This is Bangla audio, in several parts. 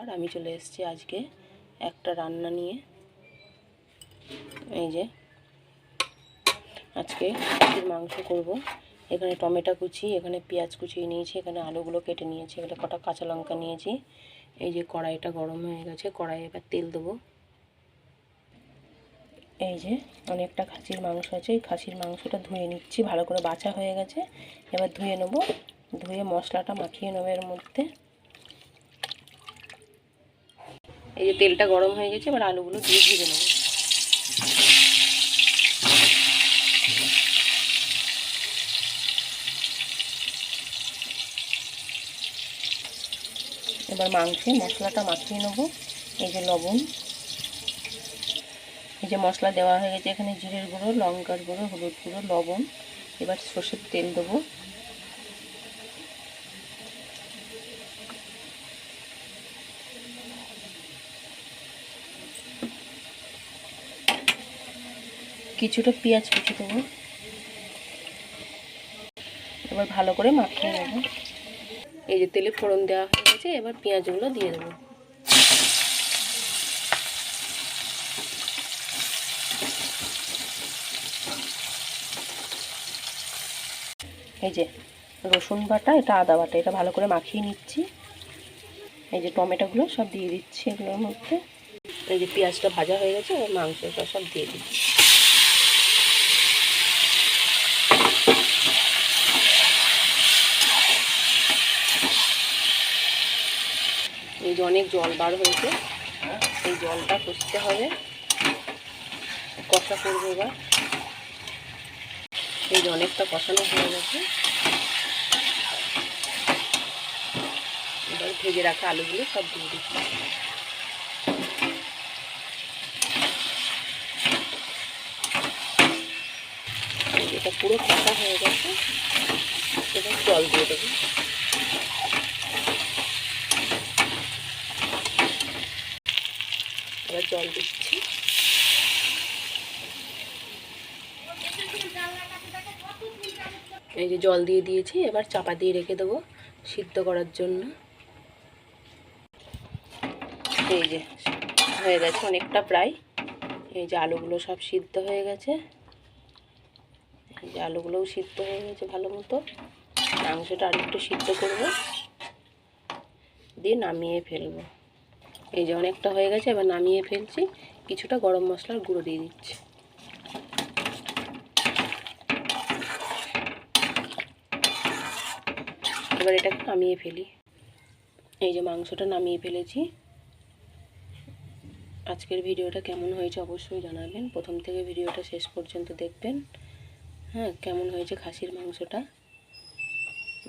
আর আমি চলে এসেছি আজকে একটা রান্না নিয়ে। এই যে আজকে মাংস করব। এখানে টমেটো কুচি, এখানে পেঁয়াজ কুচিয়ে নিয়েছি, এখানে আলুগুলো কেটে নিয়েছি, এখানে কটা কাঁচা লঙ্কা নিয়েছি। এই যে কড়াইটা গরম হয়ে গেছে কড়াই এবার তেল দেবো। এই যে অনেকটা খাসির মাংস আছে, এই খাসির মাংসটা ধুয়ে নিচ্ছি, ভালো করে বাছা হয়ে গেছে। এবার ধুয়ে নেব, ধুয়ে মশলাটা মাখিয়ে নেব এর মধ্যে। এই যে তেলটা গরম হয়ে গেছে, এবার আলুগুলো দিয়ে ভেজে নেব। এবার মাংসে মশলাটা মাখিয়ে নেব। এই যে লবণ। এই যে মশলা দেওয়া হয়ে গেছে, এখানে জিরের গুঁড়ো, লঙ্কার গুঁড়ো, হলুদ গুঁড়ো, লবণ। এবার সর্ষের তেল দেবো। কিছুটা পেঁয়াজ কুচি দেবো। এবার ভালো করে মাখিয়ে নেব। এই যে তেলে ফোড়ন দেওয়া হয়ে গেছে, এবার পেঁয়াজগুলো দিয়ে দেবো। এই যে রসুন বাটা, এটা আদা বাটা, এটা ভালো করে মাখিয়ে নিচ্ছি। এই যে টমেটোগুলো সব দিয়ে দিচ্ছি এগুলোর মধ্যে। এই যে পেঁয়াজটা ভাজা হয়ে গেছে, এবার মাংসটা সব দিয়ে দিচ্ছি। যে অনেক জল বার হয়েছে, সেই জলটা কষতে হবে। কষা করব এবার। এই যে অনেকটা কষানো হয়ে গেছে। এবার ভেজে রাখা আলুগুলো সব দিয়ে দিচ্ছি। পুরো কষা হয়ে গেছে। এবার জল দিয়ে দেবো। এবার জল দিচ্ছি। এই যে জল দিয়ে দিয়েছি, এবার চাপা দিয়ে রেখে দেবো সিদ্ধ করার জন্য। এই যে হয়ে গেছে অনেকটা প্রায়। এই যে আলুগুলো সব সিদ্ধ হয়ে গেছে। এই যে আলুগুলোও সিদ্ধ হয়ে গেছে ভালো মতো। মাংসটা আরেকটু সিদ্ধ করব। দিয়ে নামিয়ে ফেলব। এই যে অনেকটা হয়ে গেছে, এবার নামিয়ে ফেলছি। কিছুটা গরম মশলার গুঁড়ো দিয়ে দিচ্ছি। এবার এটাকে নামিয়ে ফেলি। এই যে মাংসটা নামিয়ে ফেলেছি। আজকের ভিডিওটা কেমন হয়েছে অবশ্যই জানাবেন। প্রথম থেকে ভিডিওটা শেষ পর্যন্ত দেখবেন। হ্যাঁ কেমন হয়েছে খাসির মাংসটা?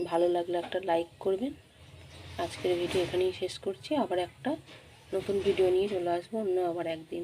ভালো লাগলে একটা লাইক করবেন। আজকের ভিডিও এখানেই শেষ করছি। আবার একটা নতুন ভিডিও নিয়ে চলে আসব অন্য আবার একদিন।